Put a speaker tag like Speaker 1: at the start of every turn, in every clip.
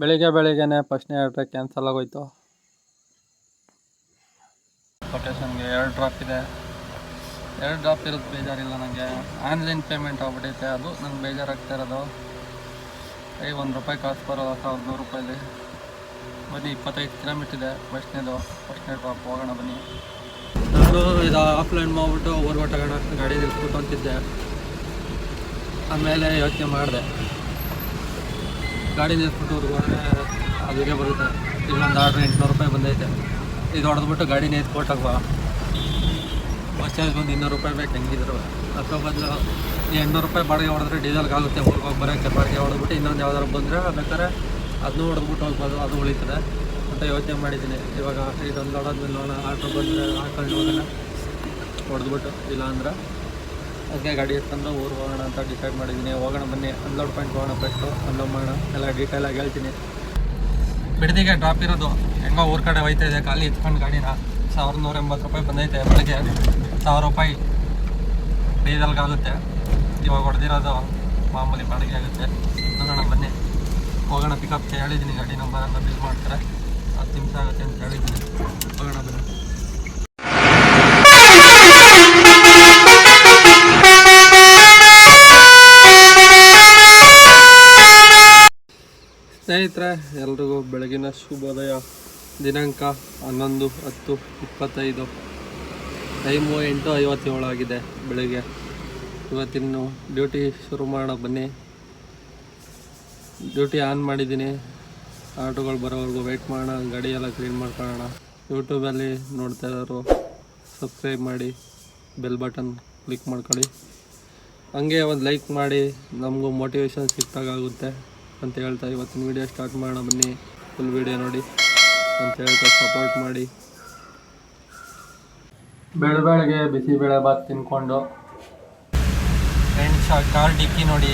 Speaker 1: ಬೆಳಿಗ್ಗೆ ಬೆಳಿಗ್ಗೆನೆ ಫಸ್ಟ್ನೇ ಆರ್ಡ್ರೆ ಕ್ಯಾನ್ಸಲ್ ಆಗೋಯ್ತು. ಕೊಟೇಶನ್ಗೆ ಎರಡು ಡ್ರಾಪ್ ಇದೆ. ಎರಡು ಡ್ರಾಪ್ ಇರೋದು ಬೇಜಾರಿಲ್ಲ ನನಗೆ ಆನ್ಲೈನ್ ಪೇಮೆಂಟ್ ಆಗ್ಬಿಟ್ಟೈತೆ ಅದು ನಂಗೆ ಬೇಜಾರಾಗ್ತಾ ಇರೋದು. ಐ ಒಂದು ರೂಪಾಯಿ ಕಾಸು ಬರೋದು ಸಾವಿರದ ನೂರು ರೂಪಾಯಿಲಿ ಬನ್ನಿ, ಇಪ್ಪತ್ತೈದು ಕಿಲೋಮೀಟ್ರ್ ಇದೆ ಫಸ್ಟ್ನೇದು ಫಸ್ಟ್ನೇ ಡ್ರಾಪ್ ಹೋಗೋಣ ಬನ್ನಿ. ನಾನು ಇದು ಆಫ್ಲೈನ್ ಮಾಡಿಬಿಟ್ಟು ಓರ್ವ ತಗೋಣ ಗಾಡಿ ನಿಲ್ಸ್ಬಿಟ್ಟು ಅಂತಿದ್ದೆ ಆಮೇಲೆ ಯೋಚನೆ ಮಾಡಿದೆ. ಗಾಡಿ ನಿಲ್ಸ್ಬಿಟ್ಟು ಹೊರಗಡೆ ಅಲ್ಲಿಗೆ ಬರುತ್ತೆ. ಇಲ್ಲೊಂದು ಆರ್ಡ್ರ್ ಎಂಟುನೂರು ರೂಪಾಯಿ ಬಂದೈತೆ. ಇದು ಹೊಡೆದ್ಬಿಟ್ಟು ಗಾಡಿ ನೇತ್ ಕೊಟ್ಟಾಗ ಬಸ್ ಚಾರ್ಜ್ ಬಂದು ಇನ್ನೂರು ರೂಪಾಯಿ ಬೇಕು, ಹೆಂಗಿದ್ರು. ಅಥವಾ ಬದಲು ಎಂಟುನೂರು ರೂಪಾಯಿ ಬಾಡಿಗೆ ಹೊಡೆದ್ರೆ ಡೀಸೆಲ್ಗೆ ಆಗುತ್ತೆ, ಊರಿಗೆ ಹೋಗಿ ಬರೋಕ್ಕೆ ಬಾಡಿಗೆ ಹೊಡೆದ್ಬಿಟ್ಟು ಇನ್ನೊಂದು ಯಾವ್ದಾದ್ರು ಬಂದರೆ ಬೇಕಾದ್ರೆ ಅದನ್ನೂ ಹೊಡೆದ್ಬಿಟ್ಟು ಹೋಗ್ಬೋದು ಅದು ಉಳಿತದೆ ಅಂತ ಯೋಚನೆ ಮಾಡಿದ್ದೀನಿ. ಇವಾಗ ಇದೊಂದು ಹೊಡೋದ್ಮೇಲೆ ನೋಡೋಣ ಆಟೋ ಬಂದರೆ ಹಾಕೊಂಡು ಹೋಗೋಣ. ಹೊಡೆದ್ಬಿಟ್ಟು ಇಲ್ಲ ಅಂದ್ರೆ ಅದಕ್ಕೆ ಗಾಡಿ ಎತ್ಕೊಂಡು ಊರು ಹೋಗೋಣ ಅಂತ ಡಿಸೈಡ್ ಮಾಡಿದ್ದೀನಿ. ಹೋಗೋಣ ಬನ್ನಿ ಅನ್ಲೋಡ್ ಪಾಯಿಂಟ್ ಹೋಗೋಣ ಫಸ್ಟು ಅನ್ಲೋಡ್ ಮಾಡೋಣ. ಎಲ್ಲ ಡೀಟೇಲಾಗಿ ಹೇಳ್ತೀನಿ. ಬಿಡದಿಗೆ ಡ್ರಾಪ್ ಇರೋದು. ಹೆಂಗೋ ಊರ ಕಡೆ ಹೋಯ್ತಾ ಇದೆ, ಖಾಲಿ ಎತ್ಕೊಂಡು ಗಾಡಿನ. ಸಾವಿರದ ನೂರ ಎಂಬತ್ತು ರೂಪಾಯಿ ಬಂದೈತೆ ಬೆಳಗ್ಗೆ. ಸಾವಿರ ರೂಪಾಯಿ ಡೀಸೆಲ್ಗೆ ಆಗುತ್ತೆ ಇವಾಗ ಹೊಡೆದಿರೋದು ಮಾಮೂಲಿ ಬಾಡಿಗೆ ಆಗುತ್ತೆ. ನೋಡೋಣ ಬನ್ನಿ. ಹೋಗೋಣ ಪಿಕಪ್ ಹೇಳಿದ್ದೀನಿ, ಗಾಡಿ ನಂಬರನ್ನು ಬಿಲ್ ಮಾಡ್ತಾರೆ. ಹತ್ತು ನಿಮಿಷ ಆಗುತ್ತೆ ಅಂತ ಹೇಳಿದ್ದೀನಿ. ಹೋಗೋಣ ಬನ್ನಿ. ಸ್ನೇಹಿತರೆ, ಎಲ್ರಿಗೂ ಬೆಳಗಿನ ಶುಭೋದಯ. ದಿನಾಂಕ ಹನ್ನೊಂದು ಹತ್ತು ಇಪ್ಪತ್ತೈದು. ಟೈಮು ಎಂಟು ಐವತ್ತೇಳು ಆಗಿದೆ ಬೆಳಿಗ್ಗೆ. ಇವತ್ತಿನ್ನು ಡ್ಯೂಟಿ ಶುರು ಮಾಡೋಣ, ಬನ್ನಿ. ಡ್ಯೂಟಿ ಆನ್ ಮಾಡಿದ್ದೀನಿ. ಆಟೋಗಳು ಬರೋವರೆಗೂ ವೆಯ್ಟ್ ಮಾಡೋಣ ಗಾಡಿಯೆಲ್ಲ ಕ್ಲೀನ್ ಮಾಡ್ಕೊಳ್ಳೋಣ. ಯೂಟ್ಯೂಬಲ್ಲಿ ನೋಡ್ತಾ ಇರೋರು ಸಬ್ಸ್ಕ್ರೈಬ್ ಮಾಡಿ ಬೆಲ್ ಬಟನ್ ಕ್ಲಿಕ್ ಮಾಡ್ಕೊಳ್ಳಿ. ಹಂಗೆ ಒಂದು ಲೈಕ್ ಮಾಡಿ, ನಮಗೂ ಮೋಟಿವೇಶನ್ ಸಿಕ್ಕಾಗುತ್ತೆ ಅಂತ ಹೇಳ್ತಾ ಇವತ್ತಿನ ವಿಡಿಯೋ ಸ್ಟಾರ್ಟ್ ಮಾಡೋಣ ಬನ್ನಿ. ಫುಲ್ ವಿಡಿಯೋ ನೋಡಿ ಅಂತ ಹೇಳ್ತಾ ಸಪೋರ್ಟ್ ಮಾಡಿ. ಬೆಳ ಬೆಳಗ್ಗೆ ಬಿಸಿಬೇಳೆ ಭಾತ್ ತಿನ್ಕೊಂಡು. ಫ್ರೆಂಡ್ಸ್ ಆ ಕಾರ್ ಡಿಕ್ಕಿ ನೋಡಿ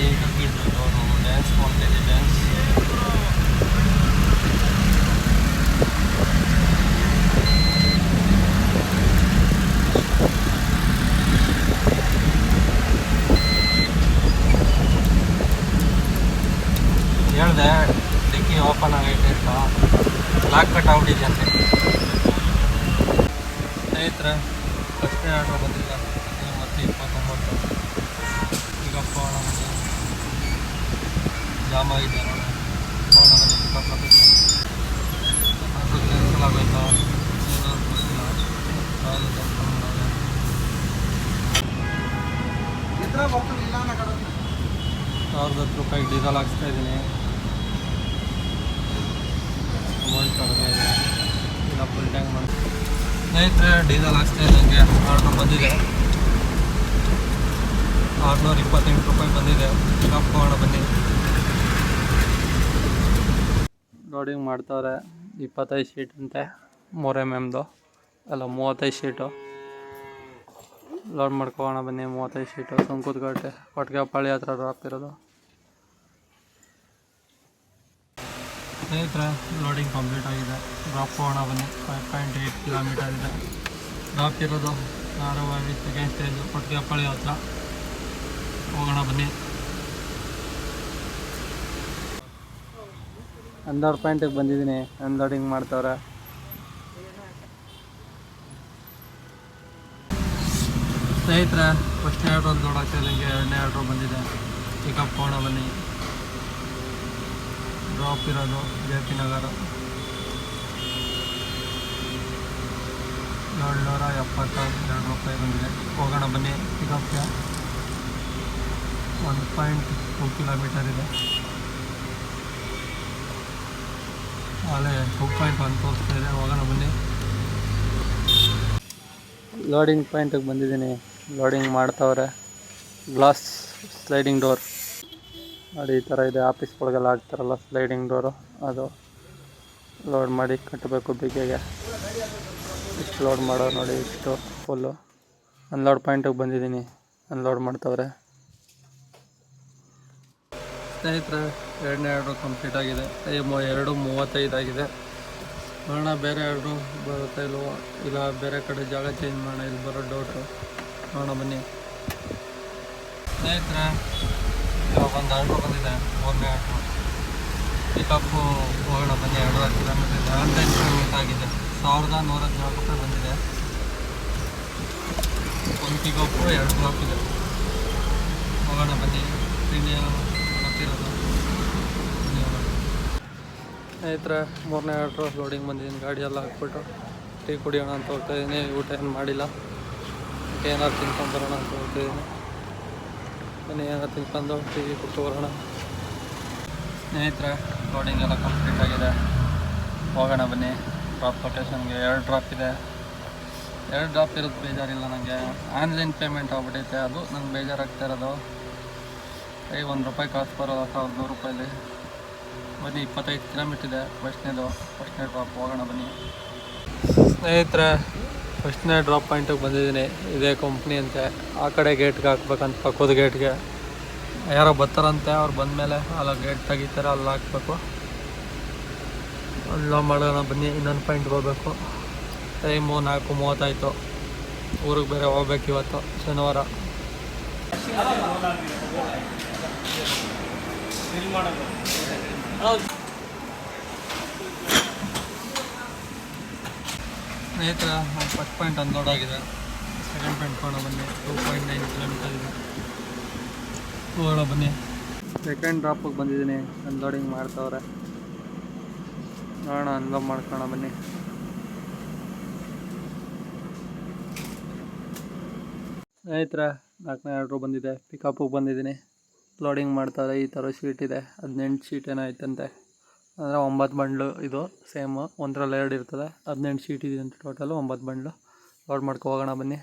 Speaker 1: ಲಾಕ್ ಕಟ್ ಆಗ್ಬಿಟ್ಟಿದೆ ಅಂತೆ. ಸ್ನೇಹಿತರೆ ಫಸ್ಟ್ನೇ ಆರ್ಡ್ರ್ ಬಂದಿಲ್ಲ. ಮತ್ತು ಇಪ್ಪತ್ತೊಂಬತ್ತು. ಈಗ ಹೋಗೋಣ ಮನೆ. ಜಾಮ್ ಆಗಿದೆ ನೋಡಿ. ಪಿಕಪ್ ಅದು ಕ್ಯಾನ್ಸಲ್ ಆಗೋಯ್ತು? ಏನೋ ಗೊತ್ತಿಲ್ಲ. ಯಾವುದು ಸಾವಿರದ ಹತ್ತು ರೂಪಾಯಿಗೆ ಡೀಸೆಲ್ ಹಾಕ್ಸ್ತಾ ಇದ್ದೀನಿ ಅಮೌಂಟ್ ಕಡಿಮೆ ಇದೆ ಇಲ್ಲ ಫುಲ್ ಟ್ಯಾಂಕ್ ಮಾಡಿ ಸ್ನೇಹಿತರೆ, ಡೀಸೆಲ್ ಹಾಕ್ಸ್ತಾ ಇದ್ದಂಗೆ ಆರ್ಡ್ರ್ ಬಂದಿದೆ. ಆರುನೂರ ಇಪ್ಪತ್ತೆಂಟು ರೂಪಾಯಿ ಬಂದಿದೆ. ಕಪ್ ಹೋಗೋಣ ಬನ್ನಿ. ಲೋಡಿಂಗ್ ಮಾಡ್ತವ್ರೆ, ಇಪ್ಪತ್ತೈದು ಶೀಟ್ ಅಂತೆ, ಮೂರು ಎಂ ಎಮ್ದು ಅಲ್ಲ, ಮೂವತ್ತೈದು ಶೀಟು. ಲೋಡ್ ಮಾಡ್ಕೋಣ ಬನ್ನಿ, ಮೂವತ್ತೈದು ಶೀಟು. ಸಂಕೂತ್ಕಟ್ಟೆ ಕೊಟ್ಟಿಗೆ ಪಾಳಿ ಹತ್ರ ಡ್ರಾಪ್ ಸ್ನೇಹಿತರೆ ಲೋಡಿಂಗ್ ಕಂಪ್ಲೀಟ್ ಆಗಿದೆ. ಡ್ರಾಪ್ ಹೋಗೋಣ ಬನ್ನಿ. ಫೈವ್ ಪಾಯಿಂಟ್ ಏಯ್ಟ್ ಕಿಲೋಮೀಟರ್ ಇದೆ. ಡ್ರಾಪ್ ಇರೋದು ಧಾರವಾಡಿ ಸೆಕೆಂಡ್ ಸ್ಟೇಜು ಕೊಟ್ಟಿಗೆಪಾಳಿ ಹತ್ರ. ಹೋಗೋಣ ಬನ್ನಿ. ಹನ್ನೆರಡು ಪಾಯಿಂಟಿಗೆ ಬಂದಿದ್ದೀನಿ. ಅನ್ಲೋಡಿಂಗ್ ಮಾಡ್ತವ್ರೆ. ಸ್ನೇಹಿತರೆ ಫಸ್ಟ್ ಆರ್ಡ್ರ್ ಒಂದು ಲೋಡ್ ಆಗ್ತಾ ಇದ್ದಂಗೆ ಎರಡನೇ ಆರ್ಡ್ರ್ ಬಂದಿದೆ. ಪಿಕಪ್ ಹೋಗೋಣ ಬನ್ನಿ. ಡ್ರಾಪ್ ಇರೋದು ಜೆ ಪಿ ನಗರ ಏಳ್ನೂರ ಎಪ್ಪತ್ತ ಎರಡು ರೂಪಾಯಿ ಬಂದಿದೆ. ಹೋಗೋಣ ಬನ್ನಿ. ಪಿಕಪ್ಗೆ ಒನ್ ಪಾಯಿಂಟ್ ಟೂ ಕಿಲೋಮೀಟರ್ ಇದೆ. ಅಲ್ಲೇ ಟೂ ಪಾಯಿಂಟ್ ಒನ್ ತೋರಿಸ್ತಾ ಇದೆ. ಹೋಗೋಣ ಬನ್ನಿ. ಲೋಡಿಂಗ್ ಪಾಯಿಂಟಿಗೆ ಬಂದಿದ್ದೀನಿ. ಲೋಡಿಂಗ್ ಮಾಡ್ತಾವ್ರೆ. ಗ್ಲಾಸ್ ಸ್ಲೈಡಿಂಗ್ ಡೋರ್ ನೋಡಿ, ಈ ಥರ ಇದೆ. ಆಫೀಸ್ ಒಳಗೆಲ್ಲ ಹಾಕ್ತಾರಲ್ಲ ಸ್ಲೈಡಿಂಗ್ ಡೋರು ಅದು ಲೋಡ್ ಮಾಡಿ ಕಟ್ಟಬೇಕು ಬಿಗೆಗೆ ಇಷ್ಟು ಲೋಡ್ ಮಾಡೋ ನೋಡಿ, ಇಷ್ಟು ಫುಲ್ಲು ಅನ್ಲೋಡ್ ಪಾಯಿಂಟಿಗೆ ಬಂದಿದ್ದೀನಿ. ಅನ್ಲೋಡ್ ಮಾಡ್ತವ್ರೆ. ಸ್ನೇಹಿತರೆ, ಎರಡನೇ ಎರಡು ಕಂಪ್ಲೀಟ್ ಆಗಿದೆ. ಟೈಮು ಎರಡು ಮೂವತ್ತೈದು ಆಗಿದೆ. ನೋಡೋಣ, ಬೇರೆ ಆರ್ಡ್ರು ಬರುತ್ತಾ ಇಲ್ವೋ? ಇಲ್ಲ, ಬೇರೆ ಕಡೆ ಜಾಗ ಚೇಂಜ್ ಮಾಡೋಣ, ಇಲ್ಲಿ ಬರೋ ಡೌಟು ನೋಡೋಣ ಬನ್ನಿ. ಸ್ನೇಹಿತರೆ ಇವಾಗ ಒಂದು ಆರ್ಡ್ರು ಬಂದಿದೆ ಮೂರನೇ ಆಟೋ ಪಿಕಪ್ಪು ಹೋಗೋಣ ಬನ್ನಿ ಎರಡೂವರೆ ಕಿಲೋಮೀಟರ್ ಇದೆ ಆನ್ಲೈನ್ ಪೇಮೆಂಟ್ ಆಗಿದೆ ಸಾವಿರದ ನೂರ ಹದಿನಾಲ್ಕು ರೂಪಾಯಿ ಬಂದಿದೆ ಒಂದು ಪಿಕಪ್ಪು ಎರಡು ಡ್ರಾಪ್ ಇದೆ ಹೋಗೋಣ ಬನ್ನಿ ಇಂಡಿಯಾ ಗೊತ್ತಿರೋದು ಸ್ನೇಹಿತರೆ ಮೂರನೇ ಆಟೋ ಲೋಡಿಂಗ್ ಬಂದಿದ್ದೀನಿ. ಗಾಡಿ ಎಲ್ಲ ಹಾಕ್ಬಿಟ್ಟು ಟೀ ಕುಡಿಯೋಣ ಅಂತ ಹೋಗ್ತಾ ಇದ್ದೀನಿ ಊಟ ಏನು ಮಾಡಿಲ್ಲ. ಏನಾದ್ರು ತಿನ್ಕೊಂಡು ಬರೋಣ ಅಂತ ಹೋಗ್ತಿದ್ದೀನಿ ಬನ್ನಿ ಏನಾದ್ರು ತಂದು ಟೀ ಕೊಟ್ಟು ಬರೋಣ. ಸ್ನೇಹಿತರೆ ಲೋಡಿಂಗ್ ಎಲ್ಲ ಕಂಪ್ಲೀಟ್ ಆಗಿದೆ. ಹೋಗೋಣ ಬನ್ನಿ. ಡ್ರಾಪ್ ಲೊಕೇಶನ್ಗೆ ಎರಡು ಡ್ರಾಪ್ ಇದೆ. ಎರಡು ಡ್ರಾಪ್ ಇರೋದು ಬೇಜಾರಿಲ್ಲ ನನಗೆ ಆನ್ಲೈನ್ ಪೇಮೆಂಟ್ ಆಗ್ಬಿಟ್ಟೈತೆ ಅದು ನಂಗೆ ಬೇಜಾರಾಗ್ತಾ ಇರೋದು. ಕೈ ಒಂದು ರೂಪಾಯಿ ಕಾಸು ಬರೋದು? ಸಾವಿರದ ನೂರು ರೂಪಾಯಲ್ಲಿ ಬನ್ನಿ, ಇಪ್ಪತ್ತೈದು ಕಿಲೋಮೀಟ್ರ್ ಇದೆ. ಫಸ್ಟ್ನೇದು ಫಸ್ಟ್ನೇ ಡ್ರಾಪ್ ಹೋಗೋಣ ಬನ್ನಿ. ಸ್ನೇಹಿತರೆ ಫಸ್ಟ್ನೇ ಡ್ರಾಪ್ ಪಾಯಿಂಟಿಗೆ ಬಂದಿದ್ದೀನಿ, ಇದೇ ಕಂಪ್ನಿ ಅಂತೆ. ಆ ಕಡೆ ಗೇಟ್ಗೆ ಹಾಕ್ಬೇಕಂತ ಪಕ್ಕದ ಗೇಟ್ಗೆ ಯಾರೋ ಬರ್ತಾರಂತೆ, ಅವ್ರು ಬಂದಮೇಲೆ ಅಲ್ಲ ಗೇಟ್ ತೆಗಿತಾರೆ, ಅಲ್ಲಿ ಹಾಕ್ಬೇಕು. ಅಲ್ಲ ಮಾಡೋಣ, ಬನ್ನಿ, ಇನ್ನೊಂದು ಪಾಯಿಂಟ್ಗೆ ಹೋಗ್ಬೇಕು. ಟೈಮು ನಾಲ್ಕು ಮೂವತ್ತಾಯಿತು. ಊರಿಗೆ ಬೇರೆ ಹೋಗ್ಬೇಕು ಇವತ್ತು, ಶನಿವಾರ. ಸ್ನೇಹಿತರ ಫಸ್ಟ್ ಪಾಯಿಂಟ್ ಅನ್ಲೋಡ್ ಆಗಿದೆ. ಸೆಕೆಂಡ್ ಪಾಯಿಂಟ್ ಹೋಗೋಣ ಬನ್ನಿ. ಟೂ ಪಾಯಿಂಟ್ ನೈನ್ ಕಿಲೋಮೀಟರ್ ಇದೆ. ಹೋಗೋಣ ಬನ್ನಿ. ಸೆಕೆಂಡ್ ಡ್ರಾಪಿಗೆ ಬಂದಿದ್ದೀನಿ. ಅನ್ಲೋಡಿಂಗ್ ಮಾಡ್ತಾವ್ರೆ. ನೋಡೋಣ ಅನ್ಲೋಡ್ ಮಾಡ್ಕೋಣ ಬನ್ನಿ. ಸ್ನೇಹಿತರ, ನಾಲ್ಕನೇ ಆರ್ಡ್ರು ಬಂದಿದೆ. ಪಿಕಪ್ಪಿಗೆ ಬಂದಿದ್ದೀನಿ. ಲೋಡಿಂಗ್ ಮಾಡ್ತಾರೆ ಈ ಥರ ಶೀಟ್ ಇದೆ. ಹದಿನೆಂಟು ಶೀಟ್ ಏನೋ ಐತಂತೆ ಅಂದರೆ ಒಂಬತ್ತು ಬಂಡ್ಲು ಇದು ಸೇಮು, ಒಂದರಲ್ಲಿ ಎರಡು ಇರ್ತದೆ. ಹದಿನೆಂಟು ಶೀಟ್ ಇದೆ ಅಂತ ಟೋಟಲು ಒಂಬತ್ತು ಬಂಡ್ಲು. ಲೋಡ್ ಮಾಡ್ಕೊ ಹೋಗೋಣ ಬನ್ನಿ.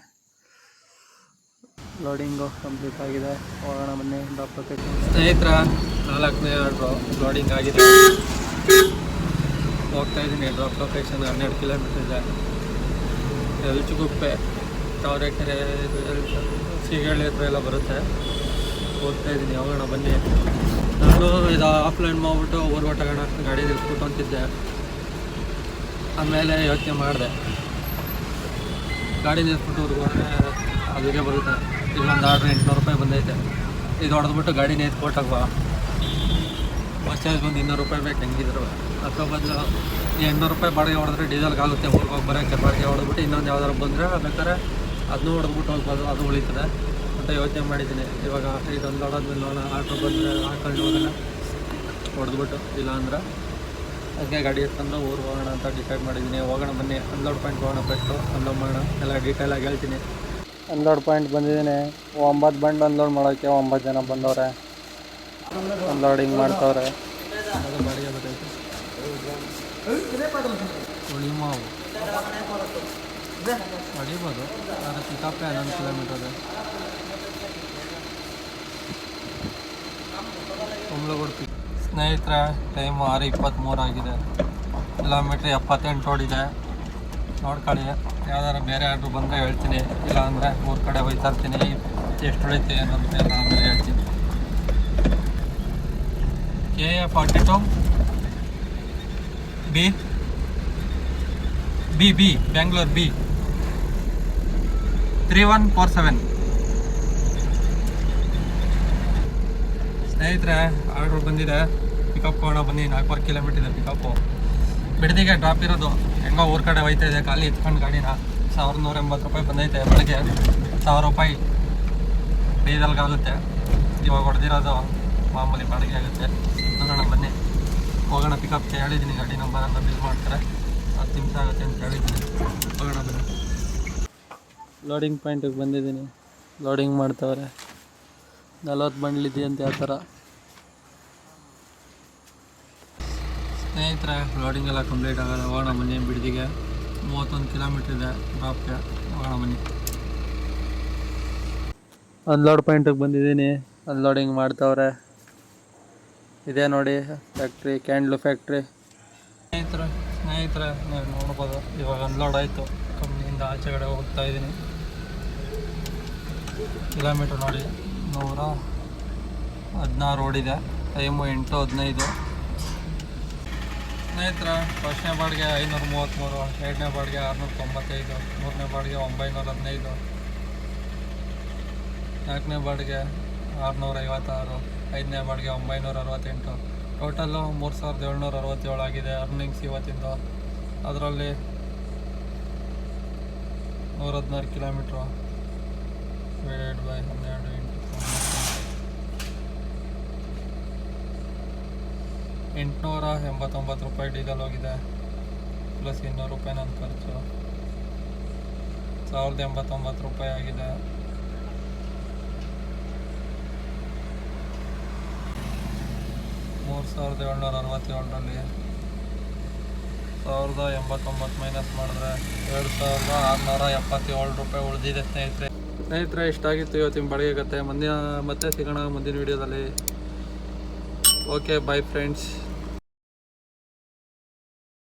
Speaker 1: ಲೋಡಿಂಗು ಕಂಪ್ಲೀಟ್ ಆಗಿದೆ. ಹೋಗೋಣ ಬನ್ನಿ. ಲೊಕೇಶನ್ ಸ್ನೇಹಿತರ, ನಾಲ್ಕನೇ ಆರ್ಡ್ರು ಲೋಡಿಂಗ್ ಆಗಿದೆ. ಹೋಗ್ತಾ ಇದ್ದೀನಿ. ಡ್ರಾಪ್ ಲೊಕೇಶನ್ ಹನ್ನೆರಡು ಕಿಲೋಮೀಟರ್ ಇದೆ. ಎಲ್ಚುಗುಪ್ಪೆ ತಾವರೆಕೆರೆ ಸಿಗಳಿ ಹತ್ರ ಎಲ್ಲ ಬರುತ್ತೆ. ಹೋಗ್ತಾ ಇದ್ದೀನಿ. ಹೋಗೋಣ, ಬನ್ನಿ. ನಾನು ಇದು ಆಫ್ಲೈನ್ ಮಾಡಿಬಿಟ್ಟು ಊರ್ಗೆ ತಗೋಣ ಗಾಡಿ ನಿಲ್ಸ್ಬಿಟ್ಟು ಅಂತಿದ್ದೆ. ಆಮೇಲೆ ಯೋಚನೆ ಮಾಡಿದೆ. ಗಾಡಿ ನಿಲ್ಸ್ಬಿಟ್ಟು ಊರಿಗೆ ಅದಕ್ಕೆ ಬರುತ್ತೆ. ಇಲ್ಲೊಂದು ಆರ್ಡ್ರ್ ಎಂಟುನೂರು ರೂಪಾಯಿ ಬಂದೈತೆ. ಇದು ಹೊಡೆದ್ಬಿಟ್ಟು ಗಾಡಿ ನೇತ್ ಕೊಟ್ಟಾಗ ಬಸ್ ಚಾರ್ಜ್ ಬಂದು ಇನ್ನೂರು ರೂಪಾಯಿ ಬೇಕು, ಹೆಂಗಿದ್ರು. ಅಥವಾ ಬದಲು ಎಂಟುನೂರು ರೂಪಾಯಿ ಬಾಡಿಗೆ ಹೊಡೆದ್ರೆ ಡೀಸೆಲ್ಗೆ ಆಗುತ್ತೆ ಹೋಗಿ ಬರೋಕ್ಕೆ ಬಾಡಿಗೆ ಹೊಡೆದ್ಬಿಟ್ಟು ಇನ್ನೊಂದು ಯಾವ್ದಾದ್ರು ಬಂದರೆ ಬೇಕಾದ್ರೆ ಅದನ್ನೂ ಹೊಡೆದ್ಬಿಟ್ಟು ಹೋಗ್ಬೋದು, ಅದು ಉಳಿತದೆ. ಅಂತ ಯೋಚನೆ ಮಾಡಿದ್ದೀನಿ. ಇವಾಗ ಇದೊಂದು ಹೊಡೆದ್ಮೇಲೆ ಲೋನ ಆಟೋ ಬಂದರೆ ಹಾಕೊಂಡು ಹೋಗೋಣ. ಹೊಡೆದ್ಬಿಟ್ಟು ಇಲ್ಲ ಅಂದ್ರೆ ಅದಕ್ಕೆ ಗಾಡಿ ಎತ್ಕೊಂಡು ಊರು ಹೋಗೋಣ ಅಂತ ಡಿಸೈಡ್ ಮಾಡಿದ್ದೀನಿ. ಹೋಗೋಣ ಬನ್ನಿ ಅನ್ಲೋಡ್ ಪಾಯಿಂಟ್ ಹೋಗೋಣ ಫಸ್ಟು ಅನ್ಲೋಡ್ ಮಾಡೋಣ. ಎಲ್ಲ ಡೀಟೇಲಾಗಿ ಹೇಳ್ತೀನಿ. ಅನ್ಲೋಡ್ ಪಾಯಿಂಟ್ ಬಂದಿದ್ದೀನಿ. ಒಂಬತ್ತು ಬಂಡ್ ಅನ್ಲೋಡ್ ಮಾಡೋಕ್ಕೆ ಒಂಬತ್ತು ಜನ ಬಂದವ್ರೆ. ಅನ್ಲೋಡಿಂಗ್ ಮಾಡ್ತವ್ರೆ. ಬಾಡಿಗೆ ಬರ್ತೈತೆ ಉಳಿಮಾವು ಹೊಡಿಬೋದು ಆದರೆ ಪಿಕಪ್ಪೇ ಹನ್ನೊಂದು ಕಿಲೋಮೀಟರ್ ಇದೆ ಕುಂಬ್ಳಗುಡ್ ಪಿಕ್ ಸ್ನೇಹಿತರೆ ಟೈಮು ಆರು ಇಪ್ಪತ್ತ್ಮೂರು ಆಗಿದೆ. ಕಿಲೋಮೀಟ್ರ್ ಎಪ್ಪತ್ತೆಂಟು ಓಡಿದೆ. ನೋಡ್ಕೊಳ್ಳಿ, ಯಾವ್ದಾರು ಬೇರೆ ಆರ್ಡ್ರು ಬಂದರೆ ಹೇಳ್ತೀನಿ. ಇಲ್ಲ ಅಂದರೆ ಊರ ಕಡೆ ಹೋಯ್ತಾ ಇರ್ತೀನಿ ಎಷ್ಟು ಹೊಡಿತೀವಿ ಅನ್ನೋದು ನಾನು ಹೇಳ್ತೀನಿ. K A forty two B B B Bangalore B three one four seven ಸ್ನೇಹಿತರೆ, ಆರ್ಡ್ರ್ ಬಂದಿದೆ. ಪಿಕಪ್ ಹೋಗೋಣ ಬನ್ನಿ. ನಾಲ್ಕೂವರೆ ಕಿಲೋಮೀಟರ್ ಇದೆ ಪಿಕಪ್ಪು ಬಿಡದಿಗೆ ಡ್ರಾಪ್ ಇರೋದು. ಹೆಂಗೋ ಊರ ಕಡೆ ಹೋಯ್ತಾ ಇದೆ. ಖಾಲಿ ಎತ್ಕೊಂಡು ಗಾಡಿನ. ಸಾವಿರದ ನೂರ ಎಂಬತ್ತು ರೂಪಾಯಿ ಬಂದೈತೆ ಬೆಳಗ್ಗೆ. ಸಾವಿರ ರೂಪಾಯಿ. ಡೀಸೆಲ್ಗಾಗುತ್ತೆ ಇವಾಗ ಹೊಡೆದಿರೋದು ಮಾಮೂಲಿ ಬಾಡಿಗೆ ಆಗುತ್ತೆ. ನೋಡೋಣ, ಬನ್ನಿ. ಹೋಗೋಣ ಪಿಕಪ್ಗೆ ಹೇಳಿದ್ದೀನಿ ಗಾಡಿ ನಂಬರ್ ಅಂತ ಬಿಲ್ ಮಾಡ್ತಾರೆ. ಹತ್ತು ನಿಮಿಷ ಆಗುತ್ತೆ ಅಂತ ಹೇಳಿದ್ದೀನಿ ಹೋಗೋಣ, ಬನ್ನಿ. ಲೋಡಿಂಗ್ ಪಾಯಿಂಟಿಗೆ ಬಂದಿದ್ದೀನಿ. ಲೋಡಿಂಗ್ ಮಾಡ್ತವ್ರೆ. ನಲ್ವತ್ತು ಬಂಡ್ಲಿದೆಯಂತೆ ಅಂತ ಥರ? ಸ್ನೇಹಿತರೆ ಲೋಡಿಂಗ್ ಎಲ್ಲ ಕಂಪ್ಲೀಟ್ ಆಗಲ್ಲ. ಹೋಗೋಣ ಮನೆ ಬಿಡದಿಗೆ. ಮೂವತ್ತೊಂದು ಕಿಲೋಮೀಟ್ರ್ ಇದೆ ಡ್ರಾಪ್ಗೆ ಹೋಗೋಣ ಮನೆ ಅನ್ಲೋಡ್ ಪಾಯಿಂಟಿಗೆ ಬಂದಿದ್ದೀನಿ. ಅನ್ಲೋಡಿಂಗ್ ಮಾಡ್ತವ್ರೆ. ಇದೇ ನೋಡಿ ಫ್ಯಾಕ್ಟ್ರಿ ಕ್ಯಾಂಡ್ಲು ಫ್ಯಾಕ್ಟ್ರಿ ಸ್ನೇಹಿತರೆ ಸ್ನೇಹಿತರೆ ನೀವು ನೋಡ್ಬೋದು ಇವಾಗ ಅನ್ಲೋಡ್ ಆಯಿತು. ಕಂಪ್ನಿಯಿಂದ ಆಚೆ ಕಡೆ ಹೋಗ್ತಾ ಇದ್ದೀನಿ. ಕಿಲೋಮೀಟ್ರ್ ನೋಡಿ. ನೂರ ಹದಿನಾರು ಓಡಿದೆ. ಟೈಮು ಎಂಟು ಹದಿನೈದು. ಸ್ನೇಹಿತರ, ಫಸ್ಟ್ನೇ ಬಾಡಿಗೆ ಐನೂರ ಮೂವತ್ತ್ಮೂರು ಎರಡನೇ ಬಾಡಿಗೆ ಆರುನೂರ ತೊಂಬತ್ತೈದು, ಮೂರನೇ ಬಾಡಿಗೆ ಒಂಬೈನೂರ ಹದಿನೈದು, ನಾಲ್ಕನೇ ಬಾಡಿಗೆ ಆರುನೂರ ಐವತ್ತಾರು, ಐದನೇ ಬಾಡಿಗೆ ಒಂಬೈನೂರ ಅರವತ್ತೆಂಟು. ಟೋಟಲ್ಲು ಮೂರು ಸಾವಿರದ ಏಳ್ನೂರ ಅರವತ್ತೇಳು ಆಗಿದೆ ಅರ್ನಿಂಗ್ಸ್ ಇವತ್ತಿಂದು. ಅದರಲ್ಲಿ ನೂರ ಹದಿನಾರು ಕಿಲೋಮೀಟ್ರು ಡಿವೈಡೆಡ್ ಬೈ ಹನ್ನೆರಡು ಎಂಟುನೂರ ಎಂಬತ್ತೊಂಬತ್ತು ರೂಪಾಯಿ ಡೀಸೆಲ್ ಹೋಗಿದೆ. ಪ್ಲಸ್ ಇನ್ನೂರು ರೂಪಾಯಿ ನನ್ನ ಖರ್ಚು. ಸಾವಿರದ ಎಂಬತ್ತೊಂಬತ್ತು ರೂಪಾಯಿ ಆಗಿದೆ. ಮೂರು ಸಾವಿರದ ಏಳ್ನೂರ ಅರವತ್ತೇಳರಲ್ಲಿ ಸಾವಿರದ ಎಂಬತ್ತೊಂಬತ್ತು ಮೈನಸ್ ಮಾಡಿದ್ರೆ ಎರಡು ಸಾವಿರದ ಆರುನೂರ ಎಪ್ಪತ್ತೇಳು ರೂಪಾಯಿ ಉಳಿದಿದೆ ಸ್ನೇಹಿತರೆ. ಸ್ನೇಹಿತರೆ, ಇಷ್ಟಾಗಿತ್ತು ಇವತ್ತಿನ ಬಾಡಿಗೆ ಕತೆ. ಮುಂದಿನ ಮತ್ತೆ ಸಿಗೋಣ ಮುಂದಿನ ವೀಡಿಯೋದಲ್ಲಿ ಓಕೆ ಬೈ ಫ್ರೆಂಡ್ಸ್